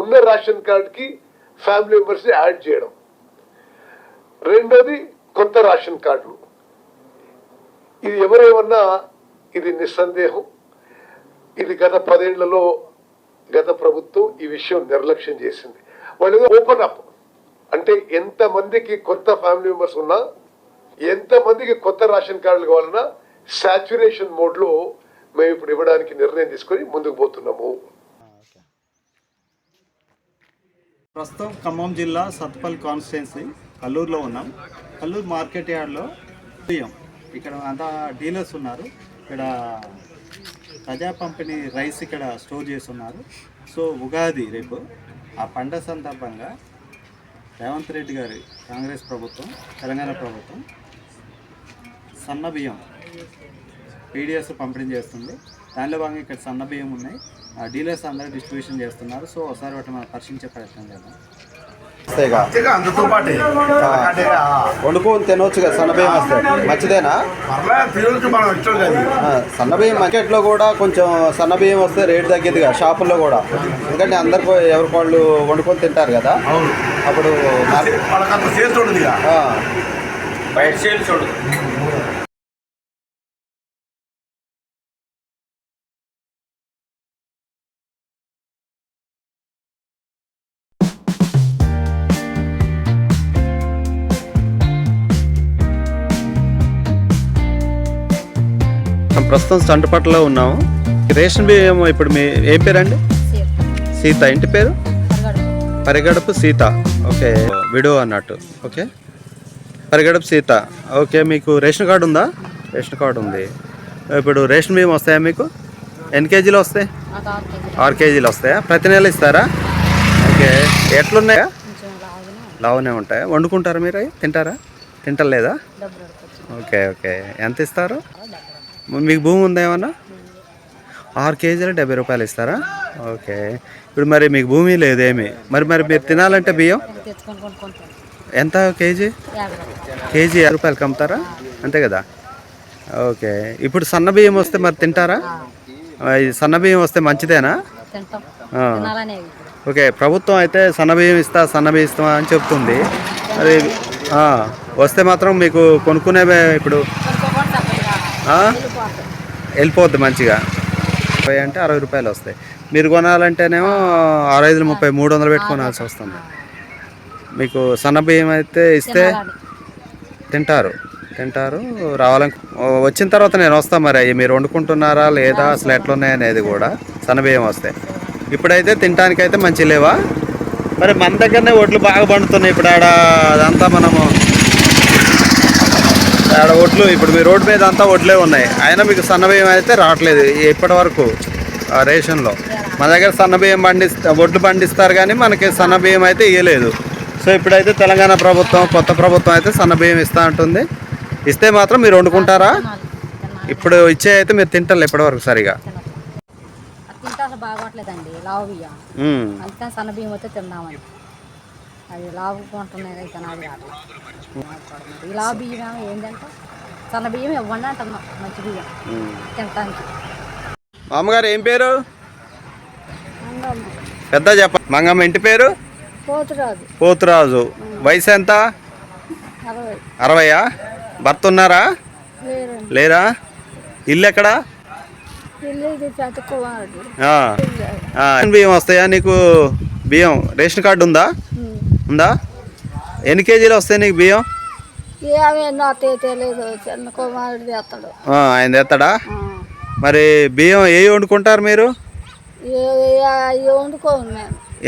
ఉన్న రేషన్ కార్డ్కి ఫ్యామిలీ మెంబర్స్ని యాడ్ చేయడం. రెండోది కొత్త రేషన్ కార్డులు. ఇది ఎవరేమన్నా ఇది నిస్సందేహం. ఇది గత పదేళ్ళలో గత ప్రభుత్వం ఈ విషయం నిర్లక్ష్యం చేసింది. వాళ్ళు ఓపెన్ అప్. అంటే ఎంతమందికి కొత్త ఫ్యామిలీ మెంబర్స్ ఉన్నా ఎంతమందికి కొత్త రేషన్ కార్డులు కావాలన్నా సాచురేషన్ మోడ్లో మేము ఇప్పుడు ఇవ్వడానికి నిర్ణయం తీసుకొని ముందుకు పోతున్నాము. ప్రస్తుతం ఖమ్మం జిల్లా సత్పల్ కాన్స్టిట్యున్సీ కల్లూరులో ఉన్నాం. కల్లూరు మార్కెట్ యార్డ్లో బియ్యం. ఇక్కడ అంతా డీలర్స్ ఉన్నారు. ఇక్కడ ప్రజా పంపిణీ రైస్ ఇక్కడ స్టోర్ చేస్తున్నారు. సో ఉగాది రేపు ఆ పండగ సందర్భంగా రేవంత్ రెడ్డి గారి కాంగ్రెస్ ప్రభుత్వం తెలంగాణ ప్రభుత్వం సన్న బియ్యం పీడిఎస్ పంపిణీ చేస్తుంది. దానిలో భాగంగా ఇక్కడ సన్న బియ్యం ఉన్నాయి. ఆ డీలర్స్ అందరూ డిస్ట్రిబ్యూషన్ చేస్తున్నారు. సో ఒకసారి వాటిని మనం పరిశీలించే ప్రయత్నం చేద్దాం. వండుకొని తినొచ్చుగా సన్నబియ్యం వస్తాయి మంచిదేనా? కాదు. సన్నబియ్యం మార్కెట్లో కూడా కొంచెం సన్నబియ్యం వస్తే రేట్ తగ్గిద్దిగా షాపుల్లో కూడా. ఎందుకంటే అందరికి ఎవరికి వాళ్ళు వండుకొని తింటారు కదా. అవును. అప్పుడు అంత చేసి ఉండదు. ప్రస్తుతం సంటపట్లో ఉన్నాము. రేషన్ బియ్యం ఇప్పుడు మీ ఏం పేరండి? సీత. ఇంటి పేరు? పరిగడపు. సీత. ఓకే. విడో అన్నట్టు. ఓకే. పరిగడపు సీత. ఓకే మీకు రేషన్ కార్డు ఉందా? రేషన్ కార్డు ఉంది. ఇప్పుడు రేషన్ బియ్యం వస్తాయా మీకు? ఎన్ని కేజీలు వస్తాయి? ఆరు కేజీలు. వస్తాయా? ప్రతి నెల ఇస్తారా? ఓకే. ఎట్లున్నాయా? లావునే ఉంటాయా? వండుకుంటారా మీరు తింటారా? తింటలేదా? Okay okay. ఎంత ఇస్తారు? మీకు భూమి ఉందా ఏమన్నా? ఆరు కేజీలు డెబ్బై రూపాయలు ఇస్తారా? ఓకే. ఇప్పుడు మరి మీకు భూమి లేదు ఏమి? మరి మరి మీరు తినాలంటే బియ్యం? ఎంత కేజీ? కేజీ యాభై రూపాయలకి అమ్ముతారా అంతే కదా. ఓకే. ఇప్పుడు సన్న బియ్యం వస్తే మరి తింటారా? సన్న బియ్యం వస్తే మంచిదేనా? ఓకే. ప్రభుత్వం అయితే సన్న బియ్యం ఇస్తా సన్న బియ్యం ఇస్తా అని చెప్తుంది. అది వస్తే మాత్రం మీకు కొనుక్కునే ఇప్పుడు? వెళ్ళిపోద్ది మంచిగా. ముప్పై అంటే అరవై రూపాయలు వస్తాయి. మీరు కొనాలంటేనేమో ఆరు ఐదులు ముప్పై మూడు వందలు పెట్టుకోవాల్సి వస్తుంది. మీకు సన్న బియ్యం అయితే ఇస్తే. తింటారు. తింటారు రావాలని వచ్చిన తర్వాత నేను వస్తాను మరి. అవి మీరు వండుకుంటున్నారా లేదా అసలు ఎట్లున్నాయి అనేది కూడా సన్నబియ్యం వస్తాయి ఇప్పుడైతే తినటానికైతే మంచి లేవా? మరి మన దగ్గరనే ఒడ్లు బాగా పండుతున్నాయి ఇప్పుడు ఆడ అదంతా మనము ఆడ ఒడ్లు ఇప్పుడు మీ రోడ్డు మీద అంతా ఒడ్లే ఉన్నాయి. అయినా మీకు సన్నబియ్యం అయితే రావట్లేదు ఇప్పటి వరకు రేషన్లో. మన దగ్గర సన్నబియ్యం పండిస్తా ఒడ్లు పండిస్తారు కానీ మనకి సన్నబియ్యం అయితే ఇవ్వలేదు సో ఇప్పుడైతే తెలంగాణ ప్రభుత్వం కొత్త ప్రభుత్వం అయితే సన్నబియ్యం ఇస్తా ఉంటుంది ఇస్తే మాత్రం మీరు వండుకుంటారా. ఇప్పుడు ఇచ్చే అయితే మీరు తింటారు ఇప్పటివరకు సరిగా. తింటే బాగోట్లేదండి లావు బియ్యం. ఉమ్. అందుకని సన్న బియ్యం అయితే అది లావు కొంటున్నాయి అయితే నాది అట్లా లావు బియ్యం ఏంటంటే సన్న బియ్యం ఇవ్వండి అంటున్నాం మంచి బియ్యం తినటానికి. మామగారు ఏం పేరు? పెద్ద చెప్ప మంగమ్మ ఇంటి పేరు? పోతురాదు పోతురాజు. వయసు ఎంత? అరవై. అరవయా? భర్త ఉన్నారా? లేరా? ఇల్లు ఎక్కడా? బియ్యం వస్తాయా నీకు? బియ్యం. రేషన్ కార్డు ఉందా? ఉందా? ఎన్ని కేజీలు వస్తాయి నీకు బియ్యం? ఆయన తెస్తాడా మరి బియ్యం ఏ వండుకుంటారు మీరు?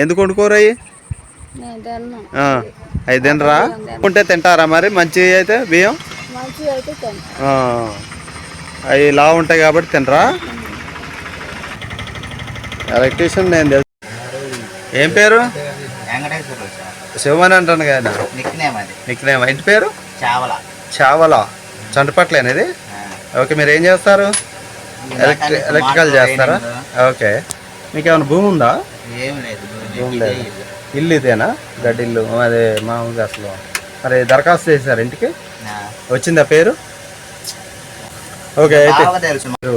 ఎందుకు వండుకోరు తిన్నాను అవి తినరా? ఉంటే తింటారా మరి? మంచి అయితే బియ్యం? అవి లా ఉంటాయి కాబట్టి తినరా? ఎలక్ట్రీషియన్ నేను తెలుసు ఏం పేరు? శివమని అంటాను కదా. నిక్నేమ్ అది. నీకు నేమ్ ఇంటి పేరు? చావల. చావలా. చంటపట్లేనిది ఓకే మీరు ఏం చేస్తారు? ఎలక్ట్రి ఎలక్ట్రికల్ చేస్తారా? ఓకే. మీకు ఏమైనా భూమి ఉందా? ఏం లేదు భూమి లేదు. ఇల్లు ఇదేనా? గడ్డి ఇల్లు. అదే మామూలుగా అసలు. మరి దరఖాస్తు చేశారు ఇంటికి? వచ్చిందా పేరు? ఓకే అయితే మీరు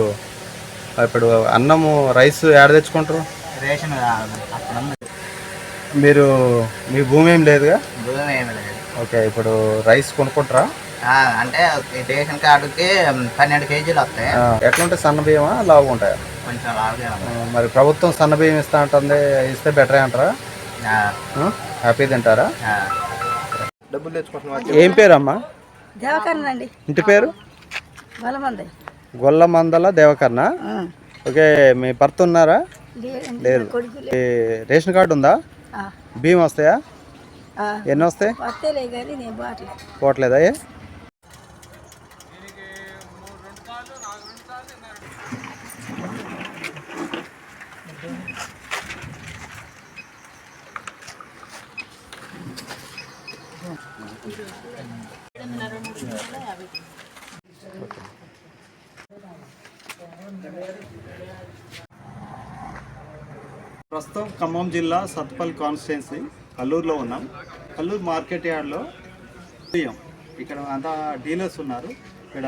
ఇప్పుడు అన్నము రైస్ ఏడ తెచ్చుకుంటారు? రేషన్. మీరు మీ భూమి ఏం లేదుగా? భూమి ఏమి లేదు. ఓకే ఇప్పుడు రైస్ కొనుక్కుంటారా? ఆ, అంటే ఈ రేషన్ కార్డుకి పన్నెండు కేజీలు వస్తాయి. ఎట్లుంటే సన్న బియ్యమా లావు ఉంటాయా? కొంచెం లావుగా. మరి ప్రభుత్వం సన్న బియ్యం ఇస్తా అంటుంది ఇస్తే బెటరే అంటారా? హ్యాపీ తింటారా. డబ్బులు తెచ్చుకుంటున్నా ఏం పేరమ్మా? దేవకర్ణండి ఇంటి పేరు? బలమంది గొల్లమందల దేవకర్ణ. ఓకే మీ భర్త ఉన్నారా? ఈ రేషన్ కార్డు ఉందా? బియ్యం వస్తాయా? ఎన్ని వస్తాయి? పోవట్లేదా ఏ ప్రస్తుతం ఖమ్మం జిల్లా సత్పల్ కాన్స్టిట్యున్సీ కల్లూరులో ఉన్నాం. కల్లూరు మార్కెట్ యార్డ్లో బియ్యం. ఇక్కడ అంతా డీలర్స్ ఉన్నారు. ఇక్కడ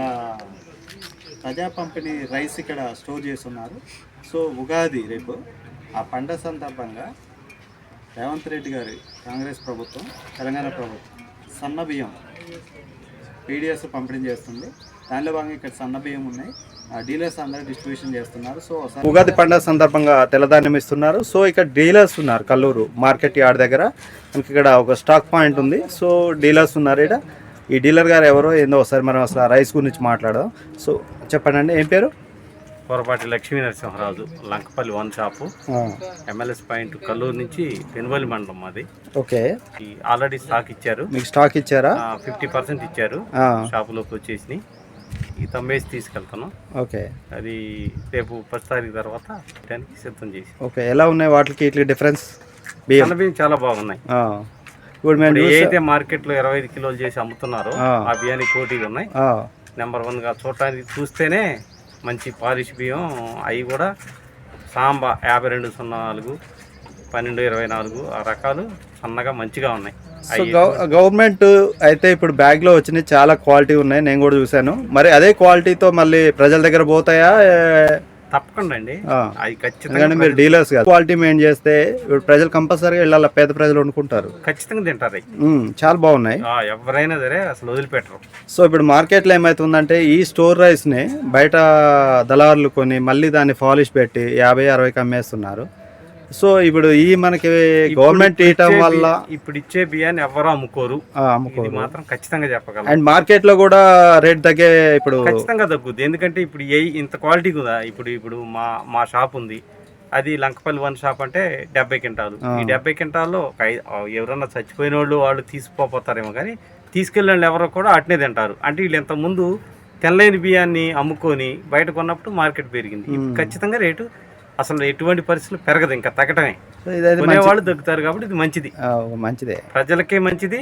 ప్రజా పంపిణీ రైస్ ఇక్కడ స్టోర్ చేస్తున్నారు. సో ఉగాది రేపు ఆ పండగ సందర్భంగా రేవంత్ రెడ్డి గారి కాంగ్రెస్ ప్రభుత్వం తెలంగాణ ప్రభుత్వం సన్న బియ్యం పీడిఎస్ పంపిణీ చేస్తుంది. దానిలో భాగంగా ఇక్కడ సన్న బియ్యం ఉన్నాయి. డీలర్స్ అందరూ డిస్ట్రిబ్యూషన్ చేస్తున్నారు. సో ఉగాది పండుగ సందర్భంగా తెల్లధాన్యం ఇస్తున్నారు. సో ఇక్కడ డీలర్స్ ఉన్నారు కల్లూరు మార్కెట్ యార్డ్ దగ్గర. మనకి ఇక్కడ ఒక స్టాక్ పాయింట్ ఉంది. సో డీలర్స్ ఉన్నారు ఇక్కడ. ఈ డీలర్ గారు ఎవరో ఏందో ఒకసారి మనం అసలు రైస్ గురించి మాట్లాడదాం. సో చెప్పండి అండి ఏం పేరు? Porapati Lakshmi Narasimharaju Lankapalli one shop. MLS point Kalluru నుంచి పెనుబలి మండలం మాది. ఓకే. ఈ ఆల్రెడీ స్టాక్ ఇచ్చారు. మీకు స్టాక్ ఇచ్చారా? ఫిఫ్టీ పర్సెంట్ ఇచ్చారు. ఆ, షాపులోకి వచ్చేసి ఈ తమ్మేసి తీసుకెళ్తున్నాం ఓకే. అది రేపు ఫస్ట్ తారీఖు తర్వాత దానికి సిద్ధం చేసి. ఓకే ఎలా ఉన్నాయి వాటికి ఇట్లా డిఫరెన్స్ బియ్యం? బియ్యం చాలా బాగున్నాయి. ఇప్పుడు మేము ఏదైతే మార్కెట్లో ఇరవై ఐదు కిలోలు చేసి అమ్ముతున్నారో ఆ. బియ్యానికి పోటీగా ఉన్నాయి. నెంబర్ వన్గా చూడటానికి చూస్తేనే మంచి పాలిష్ బియ్యం. అవి కూడా సాంబా యాభై రెండు సున్నా నాలుగు పన్నెండు ఇరవై నాలుగు ఆ రకాలు సన్నగా మంచిగా ఉన్నాయి. సో గవర్నమెంట్ అయితే ఇప్పుడు బ్యాగ్లో వచ్చినాయి చాలా క్వాలిటీ ఉన్నాయి నేను కూడా చూశాను. మరి అదే క్వాలిటీతో మళ్ళీ ప్రజల దగ్గర పోతాయా? తప్పకుండా అండి. ఖచ్చితంగా మీరు డీలర్స్ కాదు. క్వాలిటీ మెయిన్ చేస్తే ఇప్పుడు ప్రజలు కంపల్సరీగా వెళ్ళాలి? పేద ప్రజలు వండుకుంటారు. ఖచ్చితంగా తింటారు. చాలా బాగున్నాయి. ఎవరైనా సరే అసలు వదిలిపెట్టరు. సో ఇప్పుడు మార్కెట్లో ఏమవుతుందంటే ఈ స్టోర్ రైస్ని బయట దళారులు కొని మళ్ళీ దాన్ని పాలిష్ పెట్టి యాభై అరవైకి అమ్మేస్తున్నారు. సో ఇప్పుడు ఈ మనకి గవర్నమెంట్ ఇవ్వటం వల్ల ఇప్పుడు ఇచ్చే బియ్యాన్ని ఎవరు అమ్ముకోరు. అమ్ముకోరు. మాత్రం ఖచ్చితంగా చెప్పగలం. అండ్ మార్కెట్లో కూడా రేట్ తగ్గే ఇప్పుడు ఖచ్చితంగా తగ్గుద్ది. ఎందుకంటే ఇప్పుడు ఏ ఇంత క్వాలిటీ కదా ఇప్పుడు ఇప్పుడు మా మా షాప్ ఉంది. అది లంకపల్లి వన్ షాప్ అంటే డెబ్బై క్వింటాలు. ఈ డెబ్బై క్వింటాల్లో ఆ, ఎవరన్నా చచ్చిపోయిన వాళ్ళు వాళ్ళు తీసుకుపోతారేమో కానీ తీసుకెళ్ళిన వాళ్ళు ఎవరో కూడా అట్నే తింటారు. అంటే వీళ్ళు ఇంత ముందు తెల్లైన బియ్యాన్ని అమ్ముకొని బయట కొన్నప్పుడు మార్కెట్ పెరిగింది. ఖచ్చితంగా రేటు అసలు ఎటువంటి పరిస్థితులు పెరగదు ఇంకా తగ్గటమే. కొనేవాళ్ళు తగ్గుతారు కాబట్టి ఇది మంచిది. మంచిదే. ప్రజలకే మంచిది.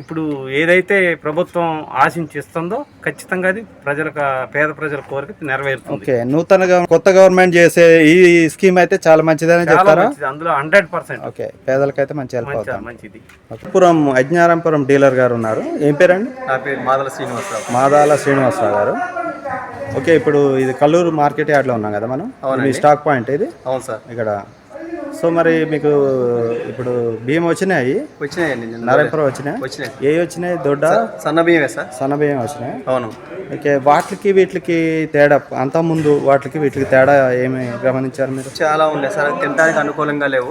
ఇప్పుడు ఏదైతే ప్రభుత్వం ఆశించిస్తుందో ఖచ్చితంగా అది ప్రజలకు పేద ప్రజల కోరిక నెరవేరుతుంది. ఓకే నూతనగా కొత్త గవర్నమెంట్ చేసే ఈ స్కీమ్ అయితే చాలా మంచిదని చాలా చెప్తారా? మంచిది. అందులో హండ్రెడ్ పర్సెంట్. ఓకే పేదలకైతే మంచి హెల్ప్ మంచిది పురం అజ్ఞారంపురం డీలర్ గారు ఉన్నారు. ఏం పేరండి? నా పేరు మాదల శ్రీనివాసరావు. మాదాల శ్రీనివాసరావు గారు. ఓకే ఇప్పుడు ఇది కల్లూరు మార్కెట్ యార్డ్లో ఉన్నాం కదా మనం. మీ స్టాక్ పాయింట్ ఇది. అవును సార్. ఇక్కడ సో మరి మీకు ఇప్పుడు బియ్యం వచ్చినాయి? వచ్చినాయండి నారాయణపురం వచ్చినాయి. వచ్చినాయి. ఏ వచ్చినాయి? దొడ్డ? సన్న బియ్యమే సార్ సన్న బియ్యం వచ్చినాయి. అవును. ఓకే వాటికి వీటికి తేడా అంత ముందు వాటికి వీటికి తేడా ఏమి గమనించారు మీరు? చాలా ఉన్నాయి సార్ తినడానికి అనుకూలంగా లేవు.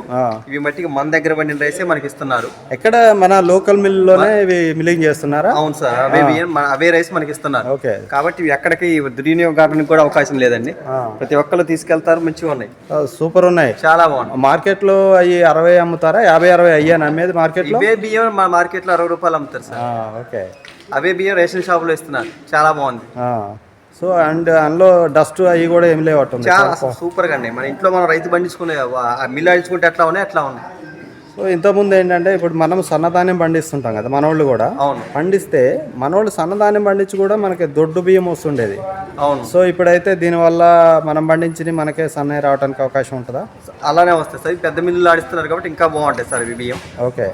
ఇవి మట్టికి మన దగ్గర పండిన రైసే మనకి ఇస్తున్నారు. ఎక్కడ? మన లోకల్ మిల్లులోనే ఇవి మిల్లింగ్ చేస్తున్నారా? అవును సార్ అవే బియ్యం అవే రైస్ మనకి ఇస్తున్నారు. ఓకే. కాబట్టి ఇవి ఎక్కడికి దుర్వినియోగానికి కూడా అవకాశం లేదండి. ప్రతి ఒక్కరు తీసుకెళ్తారు మంచిగా ఉన్నాయి. సూపర్ ఉన్నాయి. చాలా బాగుంది మార్కెట్లో అవి అరవై అమ్ముతారా? యాభై అరవై అయ్యాను అమ్మేది మార్కెట్లో? ఇవే బియ్యం మన మార్కెట్లో అరవై రూపాయలు అమ్ముతారు సార్. ఓకే. అవే బియ్యం రేషన్ షాపులో ఇస్తున్నారు. చాలా బాగుంది. సో అండ్ అందులో డస్ట్ అవి కూడా ఏం లేవట్టుంది చాలా అసలు సూపర్గా అండి. మన ఇంట్లో మనం రైతు పండించుకునే మిల్లు అడించుకుంటే ఎట్లా ఉన్నాయి? అట్లా ఉన్నాయి. సో ఇంతకుముందు ఏంటంటే ఇప్పుడు మనం సన్నధాన్యం పండిస్తుంటాం కదా మనోళ్ళు కూడా. అవును. పండిస్తే మనోళ్ళు సన్నధాన్యం పండించి కూడా మనకి దొడ్డు బియ్యం వస్తుండేది. అవును. సో ఇప్పుడైతే దీనివల్ల మనం పండించి మనకే సన్నయ్య రావడానికి అవకాశం ఉంటుందా? అలానే వస్తాయి సార్. పెద్ద మిల్లులు ఆడిస్తున్నారు కాబట్టి ఇంకా బాగుంటాయి సార్ ఇవి బియ్యం. ఓకే.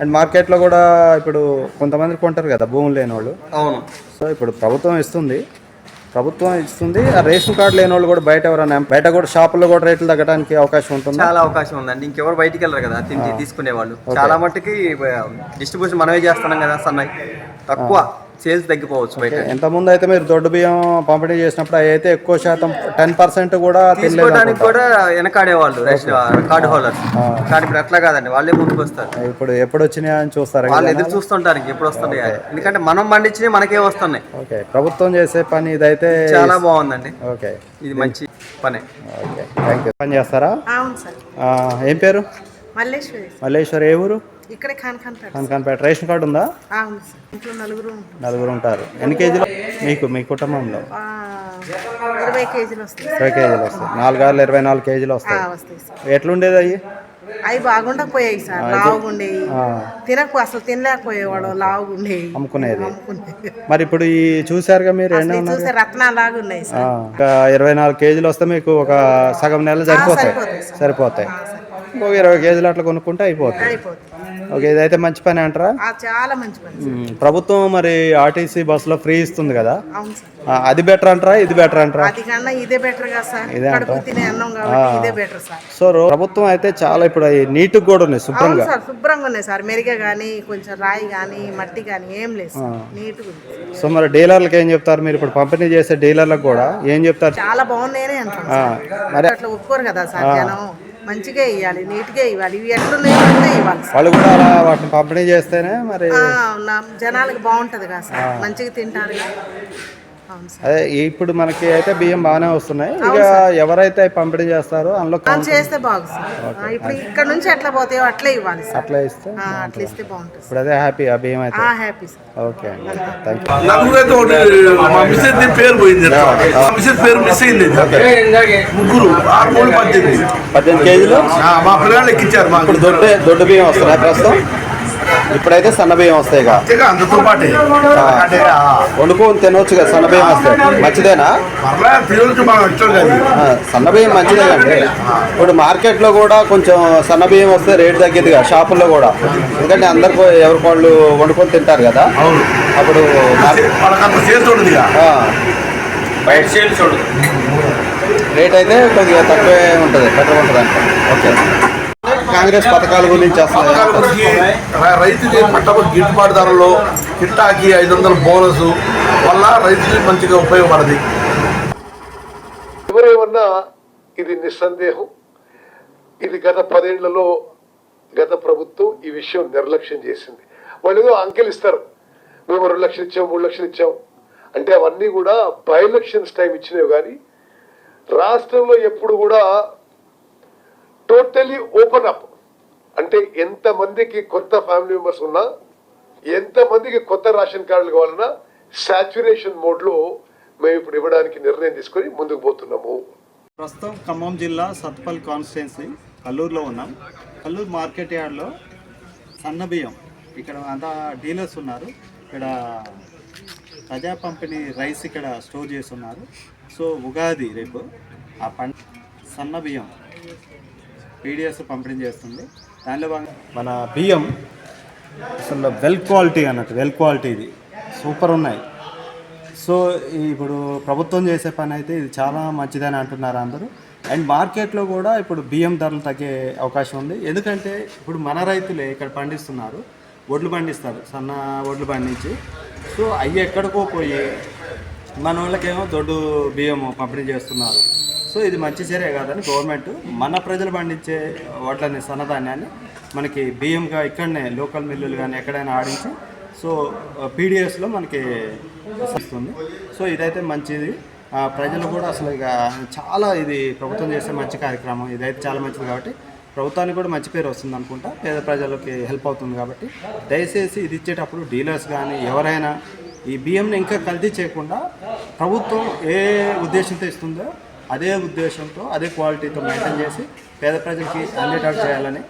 అండ్ మార్కెట్లో కూడా ఇప్పుడు కొంతమంది కొంటారు కదా భూములు లేని వాళ్ళు అవును. సో ఇప్పుడు ప్రభుత్వం ఇస్తుంది. ప్రభుత్వం ఇస్తుంది. ఆ రేషన్ కార్డు లేని వాళ్ళు కూడా బయట ఎవరైనా బయట కూడా షాపుల్లో కూడా రేట్లు తగ్గడానికి అవకాశం ఉంటుంది? చాలా అవకాశం ఉందండి. ఇంకెవరు బయటికి వెళ్ళరు కదా తిని తీసుకునే వాళ్ళు చాలా మట్టుకి డిస్ట్రిబ్యూషన్ మనమే చేస్తున్నాం కదా సన్నయ్య తక్కువ. సేల్స్ తగ్గిపోవచ్చు ఎంత ముందు అయితే మీరు దొడ్డు బియ్యం పంపిణీ చేసినప్పుడు అవి అయితే ఎక్కువ శాతం టెన్ పర్సెంట్ కూడా తీసుకోవడానికి కూడా వెనకాడేవాళ్ళు రేషన్ కార్డు హోల్డర్స్ కానీ ఇప్పుడు అట్లా కాదండి వాళ్ళే ముందుకు వస్తారు. ఇప్పుడు ఎప్పుడు వచ్చినాయా అని చూస్తారు వాళ్ళు ఎదురు చూస్తుంటారు ఇంక ఎప్పుడు వస్తున్నాయి. అని. ఎందుకంటే మనం పండించినవి మనకే వస్తున్నాయి. ఓకే. ప్రభుత్వం చేసే పని ఇదైతే చాలా బాగుందండి. ఓకే. ఇది మంచి పనే. ఓకే. థ్యాంక్ యూ పని చేస్తారా? అవును సార్. ఆ, ఏం పేరు? మల్లేశ్వరి. మల్లేశ్వర్ ఏ ఊరు? ఇక్కడే ఖాన్ఖాన్పేట కనకాన్పేట రేషన్ కార్డు ఉందా? అవును సార్. ఇంట్లో నలుగురు ఉంటాం నలుగురు ఉంటారు. ఎన్ని కేజీలు? మీకు మీ కుటుంబంలో? ఇరవై కేజీలు వస్తాయి. ఇరవై కేజీలు వస్తాయి. ఇరవై నాలుగు కేజీలు వస్తాయి. వస్తాయి సార్. ఎట్లుండేది అవి అవి బాగుండకపోయాయి సార్. లావుగుండేవి తినకు అసలు తినలేకపోయేవాడు. లావుగుండేవి అమ్ముకునేది. మరి ఇప్పుడు ఈ చూసారుగా మీరు ఉన్నాయి ఆ, సార్ ఇరవై నాలుగు కేజీలు వస్తే మీకు ఒక సగం నెల సరిపోతాయి. సరిపోతాయి ఇరవై కేజీలు అట్లా కొనుక్కుంటే అయిపోతాయి. అయిపోతుంది ఓకే ఇదైతే మంచి పని అంటారా? చాలా మంచి పని ప్రభుత్వం మరి ఆర్టీసీ బస్సులో ఫ్రీ ఇస్తుంది కదా? అది బెటర్ అంటారా ఇది బెటర్ అంటారా? ఇదే బెటర్ సార్. ఇదే అంటారా? సో ప్రభుత్వం అయితే చాలా ఇప్పుడు నీట్గా కూడా ఉన్నాయి శుభ్రంగా. శుభ్రంగా ఉన్నాయి సార్. మెరుగ కానీ కొంచెం రాయి కానీ మట్టి కానీ ఏం లేదు ఉంది సో మరి డీలర్లకు ఏం చెప్తారు? మీరు ఇప్పుడు పంపిణీ చేసే డీలర్లకు కూడా ఏం చెప్తారు? చాలా బాగున్నాయని ఆ, సార్. మరి అట్లా ఒప్పుకోరు కదా సార్ జనం. మంచిగా ఇవ్వాలి నీట్గా ఇవ్వాలి. ఇవి ఎట్లున్నాయో అట్లే ఇవ్వాలి. వాళ్ళు కూడా అలా వాటిని పంపిణీ చేస్తేనే మరి జనాలకు బాగుంటది కదా సార్ మంచిగా తింటారు. అదే ఇప్పుడు మనకి అయితే బియ్యం బాగానే వస్తున్నాయి. ఇక ఎవరైతే పంపిణీ చేస్తారో అందులో చేస్తే బాగుంది ఇప్పుడు ఇక్కడ నుంచి ఎట్లా పోతాయో అట్లే ఇవ్వాలి సార్. అట్లా ఇస్తే అట్లా ఇస్తే బాగుంటుంది ఇప్పుడు అదే హ్యాపీ ఆ బియ్యం అయితే. ఆ, హ్యాపీ సార్. ఓకే అండి. థ్యాంక్ యూ మా మిస్సెస్ ది పేరు పోయింది మా మిస్సెస్ పేరు మిస్ అయింది. ముగ్గురు ఆరు మూడు పద్దెనిమిది. పద్దెనిమిది కేజీలు? ఆ, మా పిల్లలు ఎక్కించారు మాకు. ఇప్పుడు దొడ్డు దొడ్డు బియ్యం వస్తున్నాయి ప్రస్తుతం. ఇప్పుడైతే సన్న బియ్యం వస్తాయి వండుకొని తినవచ్చు కదా సన్న బియ్యం వస్తాయి మంచిదేనా? మరలా తినొచ్చు మనం ఇష్టం కాదు ఆ, సన్న బియ్యం మంచిదే కండి ఇప్పుడు మార్కెట్లో కూడా కొంచెం సన్న బియ్యం వస్తే రేటు తగ్గిద్దిగా షాపుల్లో కూడా. ఎందుకంటే అందరు ఎవరికి వాళ్ళు వండుకొని తింటారు కదా. అవును. అప్పుడు రేట్ అయితే కొద్దిగా తక్కువే ఉంటుంది బెటర్ ఉంటుంది అంటే ఓకే. కాంగ్రెస్ పథకాల గురించి అసలు పథకాలకి ర- రైతుకి పట్టబడి గిట్టుబాటు ధరలో కిట్టాకి ఐదు వందల బోనస్ వల్ల రైతుకి మంచిగా ఉపయోగపడది. ఎవరేమన్నా ఇది నిస్సందేహం. ఇది గత పదేళ్ళలో గత ప్రభుత్వం ఈ విషయం నిర్లక్ష్యం చేసింది. వాళ్ళు ఏదో అంకెలు ఇస్తారు. మేము రెండు లక్షలు ఇచ్చాం మూడు లక్షలు ఇచ్చాం. అంటే అవన్నీ కూడా బై ఎలక్షన్స్ టైం ఇచ్చినవి కానీ రాష్ట్రంలో ఎప్పుడు కూడా టోటలీ ఓపెన్ అప్ అంటే ఎంతమందికి కొత్త ఫ్యామిలీ మెంబర్స్ ఉన్నా ఎంతమందికి కొత్త రేషన్ కార్డులు కావాలన్నా సాచురేషన్ మోడ్లో మేము ఇప్పుడు ఇవ్వడానికి నిర్ణయం తీసుకొని ముందుకు పోతున్నాము. ప్రస్తుతం ఖమ్మం జిల్లా సత్పల్ కాన్స్టిట్యున్సీ కల్లూరులో ఉన్నాం. కల్లూరు మార్కెట్ యార్డ్లో సన్న బియ్యం. ఇక్కడ అంతా డీలర్స్ ఉన్నారు. ఇక్కడ ప్రజా పంపిణీ రైస్ ఇక్కడ స్టోర్ చేసి ఉన్నారు సో ఉగాది రేపు ఆ పంట సన్న బియ్యం. పీడిఎస్ పంపిణీ చేస్తుంది. దానిలో భాగంగా మన బియ్యం అసలు వెల్ క్వాలిటీ అన్నట్టు వెల్ క్వాలిటీ ఇది. సూపర్ ఉన్నాయి. సో ఇప్పుడు ప్రభుత్వం చేసే పని అయితే ఇది చాలా మంచిదని అంటున్నారు అందరూ. అండ్ మార్కెట్లో కూడా ఇప్పుడు బియ్యం ధరలు తగ్గే అవకాశం ఉంది. ఎందుకంటే ఇప్పుడు మన రైతులే ఇక్కడ పండిస్తున్నారు. వడ్లు పండిస్తారు. సన్న వడ్లు పండించి. సో అవి ఎక్కడికో పోయి మన వాళ్ళకేమో దొడ్డు బియ్యం పంపిణీ చేస్తున్నారు. సో ఇది మంచి చర్య కాదని గవర్నమెంట్ మన ప్రజలు పండించే వాటిని సన్నధాన్యాన్ని మనకి బియ్యంగా ఇక్కడనే లోకల్ మిల్లులు కానీ ఎక్కడైనా ఆడించి సో పీడిఎస్లో మనకి వస్తుంది. సో ఇదైతే మంచిది. ప్రజలు కూడా అసలు ఇక చాలా ఇది ప్రభుత్వం చేసే మంచి కార్యక్రమం. ఇదైతే చాలా మంచిది కాబట్టి ప్రభుత్వానికి కూడా మంచి పేరు వస్తుంది అనుకుంటా. పేద ప్రజలకి హెల్ప్ అవుతుంది కాబట్టి దయచేసి ఇది ఇచ్చేటప్పుడు డీలర్స్ కానీ ఎవరైనా ఈ బియ్యంని ఇంకా కల్తీ చేయకుండా ప్రభుత్వం ఏ ఉద్దేశంతో ఇస్తుందో అదే ఉద్దేశంతో అదే క్వాలిటీతో మెయింటైన్ చేసి పేద ప్రజలకి అందేటట్టు చేయాలని